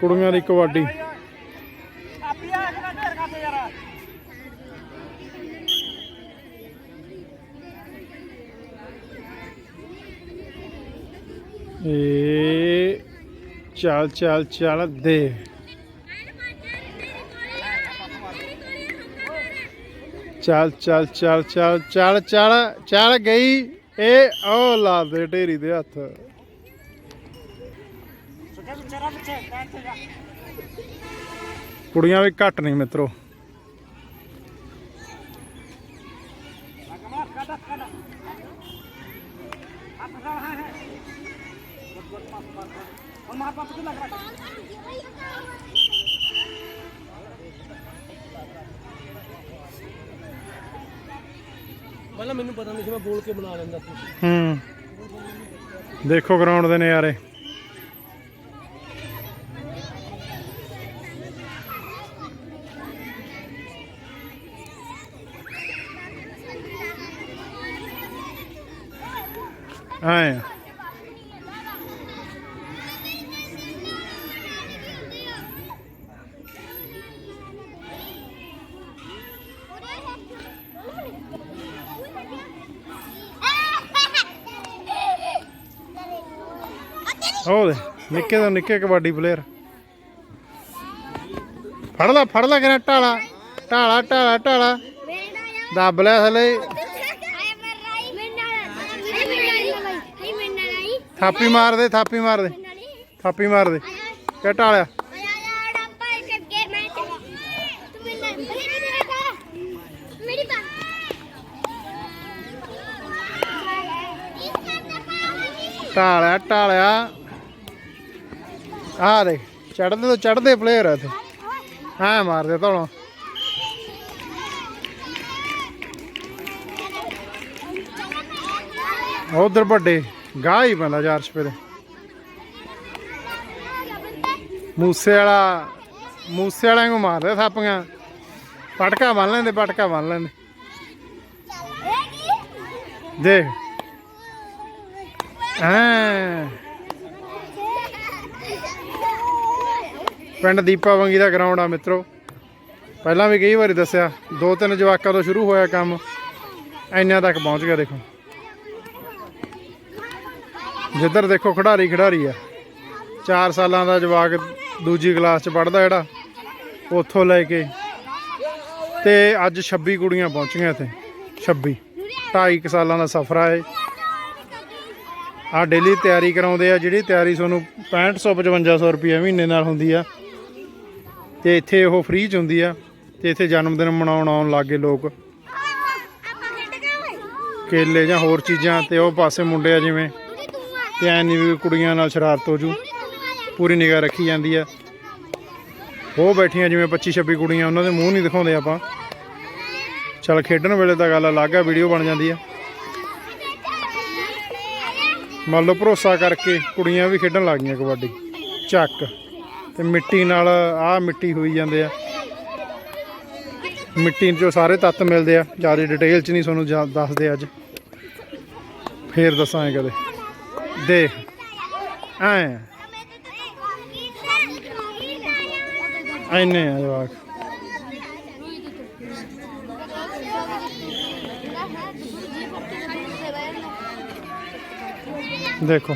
ਕੁੜੀਆਂ ਦੀ ਕਬੱਡੀ। ਏ ਚੱਲ ਚੱਲ ਚੱਲ ਦੇ। ਚੱਲ ਚੱਲ ਚੱਲ ਚੱਲ ਚੱਲ ਚੱਲ ਚੱਲ ਗਈ ਇਹ ਉਹ ਲਾ ਦੇ ਢੇਰੀ ਦੇ ਹੱਥ। ਕੁੜੀਆਂ ਵੀ ਘੱਟ ਨਹੀਂ ਮਿੱਤਰੋ। ਪਹਿਲਾਂ ਮੈਨੂੰ ਪਤਾ ਨਹੀਂ ਸੀ ਮੈਂ ਬੋਲ ਕੇ ਬਣਾ ਲੈਂਦਾ ਸੀ। ਹੂੰ। ਦੇਖੋ ਗਰਾਊਂਡ ਦੇ ਨਜ਼ਾਰੇ। ਆਏ ਉਹ ਦੇ, ਨਿੱਕੇ ਤੋਂ ਨਿੱਕੇ ਕਬੱਡੀ ਪਲੇਅਰ ਫੜ ਲੈ ਫੜ ਲੈ ਕਰੇ ਢਾਲਾ। ਢਾਲਾ ਢਾਲਾ ਢਾਲਾ। ਦੱਬ ਲਿਆ ਥਲੇ ਥਾਪੀ ਮਾਰ ਦੇ, ਥਾਪੀ ਮਾਰ ਦੇ। ਥਾਪੀ ਮਾਰ ਦੇ। ਕਿ ਢਾਲਿਆ ਢਾਲਿਆ ਢਾਲਿਆ ਆ ਦੇ ਚੜਦੇ ਤੋਂ ਚੜਦੇ ਪਲੇਅਰ ਆ ਤੇ ਹਾਂ ਮਾਰ ਦੇ ਉਧਰ ਵੱਡੇ, ਗਾਹ ਹੀ ਪੈਂਦਾ ਚਾਰ ਛਪੇ ਦੇ ਮੂਸੇ ਵਾਲਾ, ਮੂਸੇ ਵਾਲਿਆਂ ਨੂੰ ਮਾਰਦੇ ਥਾਪੀਆਂ। ਪਟਕਾ ਬੰਨ ਲੈਂਦੇ, ਪਟਕਾ ਬੰਨ ਲੈਂਦੇ। ਦੇਖ। ਹਾਂ ਪਿੰਡ ਦੀਪਾ ਵੰਗੀ ਦਾ ਗਰਾਊਂਡ ਆ ਮਿੱਤਰੋ। ਪਹਿਲਾਂ ਵੀ ਕਈ ਵਾਰੀ ਦੱਸਿਆ, ਦੋ ਤਿੰਨ ਜਵਾਕਾਂ ਤੋਂ ਸ਼ੁਰੂ ਹੋਇਆ ਕੰਮ, ਇੰਨਿਆਂ ਤੱਕ ਪਹੁੰਚ ਗਿਆ ਦੇਖੋ। ਜਿੱਧਰ ਦੇਖੋ ਖਿਡਾਰੀ ਖਿਡਾਰੀ ਆ। 4 ਸਾਲਾਂ ਦਾ ਜਵਾਕ ਦੂਜੀ ਕਲਾਸ ਚ ਪੜਦਾ ਜਿਹੜਾ, ਉੱਥੋਂ ਲੈ ਕੇ। ਤੇ ਅੱਜ 26 ਕੁੜੀਆਂ ਪਹੁੰਚੀਆਂ ਇੱਥੇ 26 2.5 ਸਾਲਾਂ ਦਾ ਸਫ਼ਰ ਆ ਇਹ। ਆ ਡੇਲੀ ਤਿਆਰੀ ਕਰਾਉਂਦੇ ਆ, ਜਿਹੜੀ ਤਿਆਰੀ ਤੁਹਾਨੂੰ 6500 5500 ਰੁਪਏ ਮਹੀਨੇ ਨਾਲ ਹੁੰਦੀ ਆ। ਤੇ ਇੱਥੇ ਉਹ ਫ੍ਰੀ ਚ ਹੁੰਦੀ ਆ ਤੇ ਇੱਥੇ ਜਨਮ ਦਿਨ ਮਨਾਉਣ ਆਉਣ ਲੱਗੇ ਲੋਕ। ਕੇਲੇ ਜਾਂ ਹੋਰ ਚੀਜ਼ਾਂ ਤੇ ਉਹ ਪਾਸੇ ਮੁੰਡੇ ਆ ਜਿਵੇਂ ਤੇ ਐ ਨਹੀਂ ਵੀ ਕੁੜੀਆਂ ਨਾਲ ਸ਼ਰਾਰਤ ਹੋ ਜੂ। ਪੂਰੀ ਨਿਗਾਹ ਰੱਖੀ ਜਾਂਦੀ ਆ। ਉਹ ਬੈਠੀਆਂ ਜਿਵੇਂ 25 26 ਕੁੜੀਆਂ, ਉਹਨਾਂ ਦੇ ਮੂੰਹ ਨਹੀਂ ਦਿਖਾਉਂਦੇ ਆਪਾਂ। ਚਲ ਖੇਡਣ ਵੇਲੇ ਤਾਂ ਗੱਲ ਅਲੱਗ ਆ, ਵੀਡੀਓ ਬਣ ਜਾਂਦੀ ਆ। ਮੰਨ ਲਓ ਭਰੋਸਾ ਕਰਕੇ ਕੁੜੀਆਂ ਵੀ ਖੇਡਣ ਲੱਗ ਗਈਆਂ ਕਬੱਡੀ। ਚੱਕ। ਤੇ ਮਿੱਟੀ ਨਾਲ ਆਹ ਮਿੱਟੀ ਹੋਈ ਜਾਂਦੇ ਆ। ਮਿੱਟੀ ਚੋਂ ਸਾਰੇ ਤੱਤ ਮਿਲਦੇ ਆ। ਜ਼ਿਆਦਾ ਡਿਟੇਲ ਚ ਨਹੀਂ ਤੁਹਾਨੂੰ ਦੱਸਦੇ ਅੱਜ। ਫੇਰ ਦੱਸਾਂਗੇ ਕਦੇ। ਦੇਖ। ਐ। ਐਨੇ ਆ ਜਵਾਕ। ਦੇਖੋ।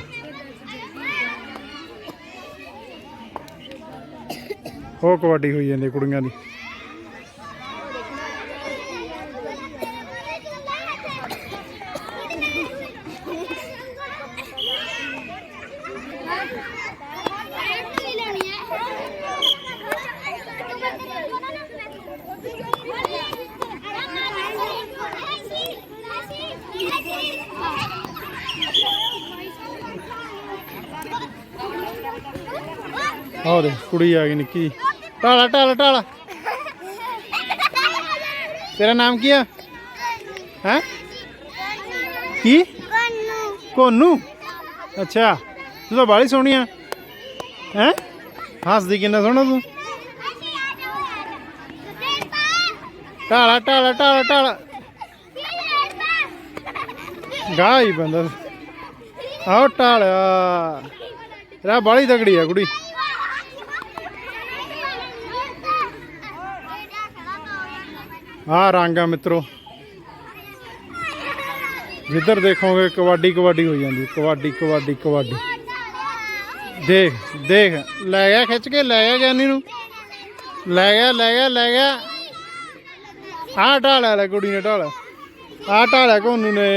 ਹੋ ਕਬੱਡੀ ਹੋਈ ਜਾਂਦੀ ਕੁੜੀਆਂ ਦੀ। ਆਹ ਦੇ ਕੁੜੀ ਆ ਗਈ ਨਿੱਕੀ ਢਾਲਾ ਢਾਲਾ ਢਾਲਾ ਤੇਰਾ ਨਾਮ ਕੀ ਆ? ਹੈ? ਕੀ? ਕੋਨੂ। ਅੱਛਾ, ਤੂੰ ਤਾਂ ਬਾਲੀ ਸੋਹਣੀ ਆ। ਹੈ? ਹੱਸਦੀ ਕਿੰਨਾ ਸੋਹਣਾ ਤੂੰ। ਢਾਲਾ ਢਾਲਾ ਢਾਲਾ ਢਾਲਾ ਗਾਹ ਹੀ ਬੰਦਾ। ਆਓ ਢਾਲਿਆ ਰਾ ਬਾਲੀ ਤਗੜੀ ਆ ਕੁੜੀ। ਆਹ ਰੰਗ ਆ ਮਿੱਤਰੋ। ਜਿੱਧਰ ਦੇਖੋਗੇ ਕਬੱਡੀ ਕਬੱਡੀ ਹੋ ਜਾਂਦੀ, ਕਬੱਡੀ ਕਬੱਡੀ ਕਬੱਡੀ। ਦੇਖ ਦੇਖ, ਲੈ ਗਿਆ ਖਿੱਚ ਕੇ, ਲੈ ਗਿਆ ਗਿਆਨੀ ਨੂੰ। ਲੈ ਗਿਆ ਲੈ ਗਿਆ ਲੈ ਗਿਆ। ਆਹ ਢਾਲਿਆ ਲੈ ਕੁੜੀ ਨੇ ਢਾਲਿਆ ਆਹ ਢਾਲਿਆ ਕੋਨੂ ਨੇ।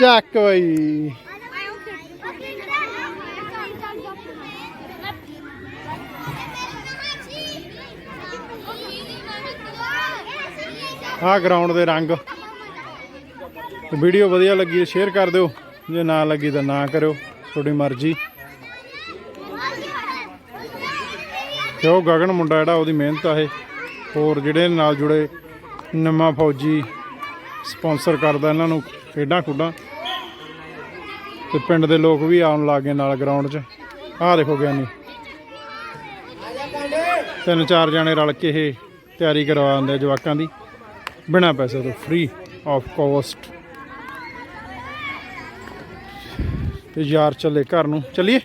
ਚੱਕ ਬਈ। ਆਹ ਗਰਾਊਂਡ ਦੇ ਰੰਗ। ਵੀਡੀਓ ਵਧੀਆ ਲੱਗੀ ਤਾਂ ਸ਼ੇਅਰ ਕਰ ਦਿਓ। ਜੇ ਨਾ ਲੱਗੀ ਤਾਂ ਨਾ ਕਰਿਓ, ਤੁਹਾਡੀ ਮਰਜ਼ੀ। ਤੇ ਉਹ ਗਗਨ ਮੁੰਡਾ ਜਿਹੜਾ, ਉਹਦੀ ਮਿਹਨਤ ਆ ਇਹ। ਹੋਰ ਜਿਹੜੇ ਨਾਲ ਜੁੜੇ ਨਵਾਂ ਫੌਜੀ ਸਪਾਂਸਰ ਕਰਦਾ, ਇਹਨਾਂ ਨੂੰ ਖੇਡਾਂ ਖੁੱਡਾਂ। ਤੇ ਪਿੰਡ ਦੇ ਲੋਕ ਵੀ ਆਉਣ ਲੱਗ ਗਏ ਨਾਲ ਗਰਾਊਂਡ 'ਚ। ਆਹ ਦੇਖੋ ਗਿਆਨੀ। ਤਿੰਨ ਚਾਰ ਜਣੇ ਰਲ ਕੇ ਇਹ ਤਿਆਰੀ ਕਰਵਾਉਂਦੇ ਆ ਜਵਾਕਾਂ ਦੀ। ਬਿਨਾਂ ਪੈਸੇ ਤੋਂ ਫ੍ਰੀ ਆਫ ਕਾਸਟ ਤੇ ਯਾਰ ਚੱਲੇ ਘਰ ਨੂੰ। ਚੱਲੀਏ?